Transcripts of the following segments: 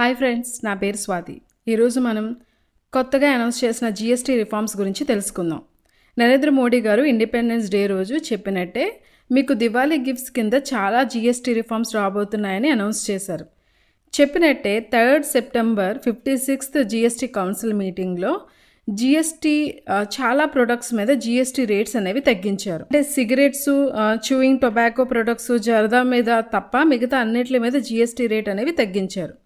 Hi friends నా పేరు స్వాతి. ఈరోజు మనం కొత్తగా అనౌన్స్ చేసిన జిఎస్టీ రిఫార్మ్స్ గురించి తెలుసుకుందాం. నరేంద్ర మోడీ గారు ఇండిపెండెన్స్ డే రోజు చెప్పినట్టే మీకు దివాళీ గిఫ్ట్స్ కింద చాలా జిఎస్టీ రిఫార్మ్స్ రాబోతున్నాయని అనౌన్స్ చేశారు. చెప్పినట్టే third September fifty sixth GST council మీటింగ్లో జిఎస్టీ చాలా ప్రొడక్ట్స్ మీద జిఎస్టీ రేట్స్ అనేవి తగ్గించారు. అంటే సిగరెట్స్ చూయింగ్ టొబాకో ప్రొడక్ట్స్ జరదా మీద తప్ప మిగతా అన్నిటి మీద జిఎస్టీ రేట్ అనేవి తగ్గించారు.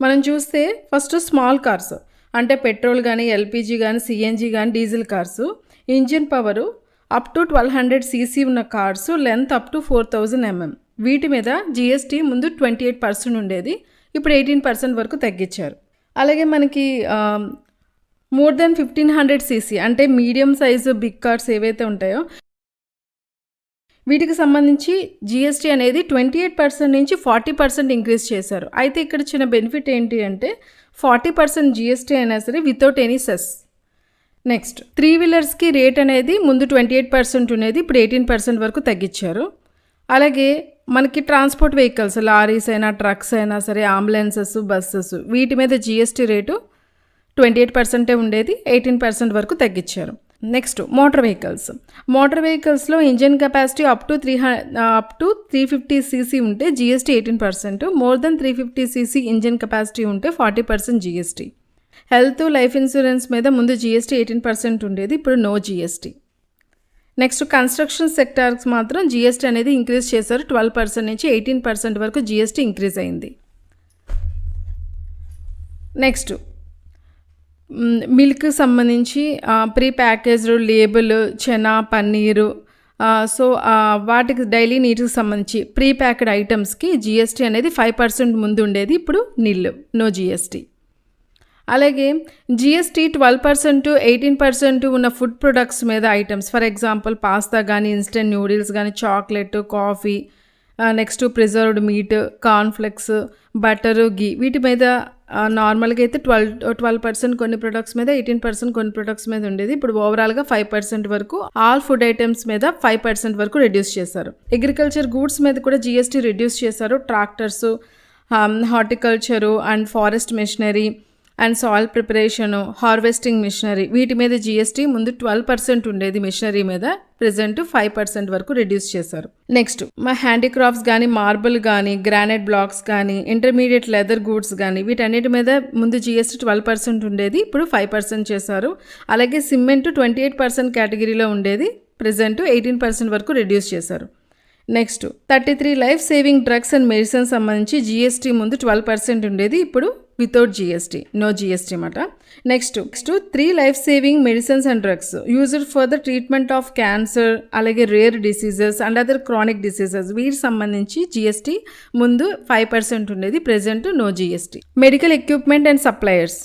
మనం చూస్తే ఫస్ట్ స్మాల్ కార్స్ అంటే పెట్రోల్ కానీ ఎల్పిజి కానీ సిఎన్జి కానీ diesel cars engine power up to twelve hundred CC ఉన్న cars length up to four thousand MM వీటి మీద జిఎస్టీ ముందు ట్వంటీ ఎయిట్ పర్సెంట్ ఉండేది ఇప్పుడు ఎయిటీన్ పర్సెంట్ వరకు తగ్గించారు. అలాగే మనకి more than fifteen hundred CC అంటే మీడియం సైజు బిగ్ కార్స్ ఏవైతే ఉంటాయో వీటికి సంబంధించి జిఎస్టీ అనేది ట్వంటీ ఎయిట్ పర్సెంట్ నుంచి ఫార్టీ పర్సెంట్ ఇంక్రీజ్ చేశారు. అయితే ఇక్కడ చిన్న బెనిఫిట్ ఏంటి అంటే ఫార్టీ పర్సెంట్ జిఎస్టీ అయినా సరే without any cess next three వీలర్స్కి rate అనేది ముందు ట్వంటీ ఎయిట్ పర్సెంట్ ఉండేది ఇప్పుడు ఎయిటీన్ పర్సెంట్ వరకు తగ్గించారు. అలాగే మనకి ట్రాన్స్పోర్ట్ వెహికల్స్ లారీస్ అయినా ట్రక్స్ అయినా సరే అంబులెన్సెస్ బస్సెస్ వీటి మీద జిఎస్టీ రేటు ట్వంటీ ఎయిట్ పర్సెంటే ఉండేది ఎయిటీన్ పర్సెంట్ వరకు తగ్గించారు. Next motor vehicles motor వెహికల్స్లో engine capacity up to three up to three fifty CC ఉంటే GST eighteen percent more than three fifty CC engine capacity ఉంటే forty percent GST health life insurance మీద ముందు GST eighteen percent ఉండేది ఇప్పుడు no GST next construction sectors మాత్రం GST అనేది increase చేశారు. Twelve percent నుంచి ఎయిటీన్ పర్సెంట్ వరకు జీఎస్టీ ఇంక్రీజ్ అయింది. నెక్స్ట్ మిల్క్ సంబంధించి pre packaged label chana paneer so వాటికి డైలీ నీడ్స్కి సంబంధించి ప్రీ ప్యాక్డ్ ఐటమ్స్కి జిఎస్టీ అనేది ఫైవ్ పర్సెంట్ ముందు ఉండేది ఇప్పుడు నిల్ నో జిఎస్టీ అలాగే GST twelve percent eighteen percent ఉన్న ఫుడ్ ప్రొడక్ట్స్ మీద ఐటమ్స్ ఫర్ ఎగ్జాంపుల్ పాస్తా కానీ ఇన్స్టెంట్ నూడిల్స్ కానీ chocolate coffee next preserved meat cornflakes butter ghee వీటి మీద నార్మల్గా అయితే ట్వెల్వ్ ట్వెల్వ్ పర్సెంట్ కొన్ని ప్రొడక్ట్స్ మీద ఎయిటీన్ పర్సెంట్ కొన్ని ప్రొడక్ట్స్ మీద ఉండేది. ఇప్పుడు ఓవరాల్గా ఫైవ్ పర్సెంట్ వరకు ఆల్ ఫుడ్ ఐటమ్స్ మీద ఫైవ్ పర్సెంట్ వరకు రెడ్యూస్ చేశారు. అగ్రికల్చర్ గూడ్స్ మీద కూడా జిఎస్టీ రెడ్యూస్ చేశారు. Tractors horticulture and forest machinery and soil preparation harvesting machinery వీటి మీద జిఎస్టీ ముందు ట్వెల్వ్ పర్సెంట్ ఉండేది మిషనరీ మీద ప్రజెంట్ ఫైవ్ పర్సెంట్ వరకు రిడ్యూస్ చేశారు. నెక్స్ట్ మా హ్యాండీక్రాఫ్ట్స్ కానీ మార్బుల్ కానీ గ్రానైట్ బ్లాక్స్ కానీ ఇంటర్మీడియట్ లెదర్ గూడ్స్ కానీ వీటన్నిటి మీద ముందు జిఎస్టీ ట్వెల్వ్ పర్సెంట్ ఉండేది ఇప్పుడు ఫైవ్ పర్సెంట్ చేశారు. అలాగే సిమెంట్ ట్వంటీ ఎయిట్ పర్సెంట్ కేటగిరీలో ఉండేది ప్రజెంట్ ఎయిటీన్ పర్సెంట్ వరకు రెడ్యూస్ చేశారు. Next thirty three life saving drugs and medicine సంబంధించి జిఎస్టీ ముందు ట్వెల్వ్ పర్సెంట్ ఉండేది ఇప్పుడు వితౌట్ జిఎస్టీ నో జిఎస్టీ అన్నమాట next next three life saving medicines and drugs used for the treatment of cancer అలాగే rare diseases and other chronic diseases వీటికి సంబంధించి GST ముందు five percent ఉండేది present no GST medical equipment and suppliers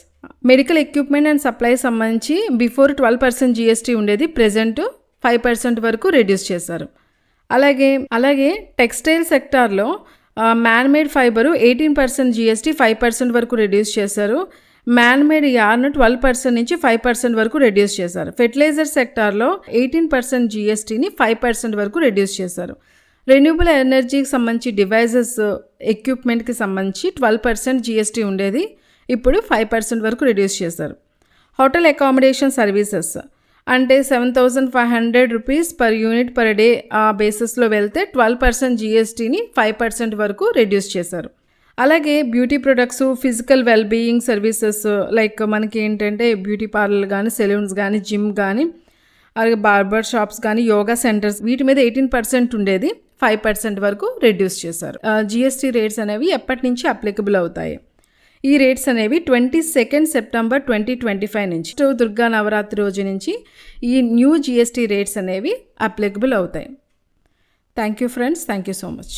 medical equipment and supply సంబంధించి before twelve percent GST ఉండేది present five percent వరకు reduce చేశారు. అలాగే అలాగే టెక్స్టైల్ సెక్టార్లో man made fibre eighteen percent GST five percent వరకు రెడ్యూస్ చేశారు. Man made yarn twelve percent నుంచి ఫైవ్ పర్సెంట్ వరకు రెడ్యూస్ చేశారు. ఫెర్టిలైజర్ సెక్టార్లో ఎయిటీన్ పర్సెంట్ జిఎస్టీని ఫైవ్ పర్సెంట్ వరకు రెడ్యూస్ చేశారు. రెన్యూబుల్ ఎనర్జీకి సంబంధించి డివైజెస్ ఎక్విప్మెంట్కి సంబంధించి ట్వెల్వ్ పర్సెంట్ జిఎస్టీ ఉండేది. ఇప్పుడు ఫైవ్ పర్సెంట్ వరకు రెడ్యూస్ చేశారు. హోటల్ అకామిడేషన్ సర్వీసెస్ అంటే seven thousand five hundred rupees per unit per day ఆ బేసిస్లో వెళ్తే ట్వెల్వ్ పర్సెంట్ జిఎస్టీని ఫైవ్ పర్సెంట్ వరకు రెడ్యూస్ చేశారు. అలాగే beauty products physical wellbeing services like మనకి ఏంటంటే బ్యూటీ పార్లర్ కానీ సెలూన్స్ కానీ జిమ్ కానీ అలాగే బార్బర్ షాప్స్ కానీ యోగా సెంటర్స్ వీటి మీద ఎయిటీన్ పర్సెంట్ ఉండేది ఫైవ్ పర్సెంట్ వరకు రెడ్యూస్ చేశారు. జిఎస్టీ రేట్స్ అనేవి ఎప్పటి నుంచి అప్లికబుల్ అవుతాయి? ఈ రేట్స్ అనేవి twenty second September twenty twenty five నుంచి దుర్గా నవరాత్రి రోజు నుంచి ఈ న్యూ జిఎస్టీ రేట్స్ అనేవి అప్లికబుల్ అవుతాయి. Thank you friends thank you so much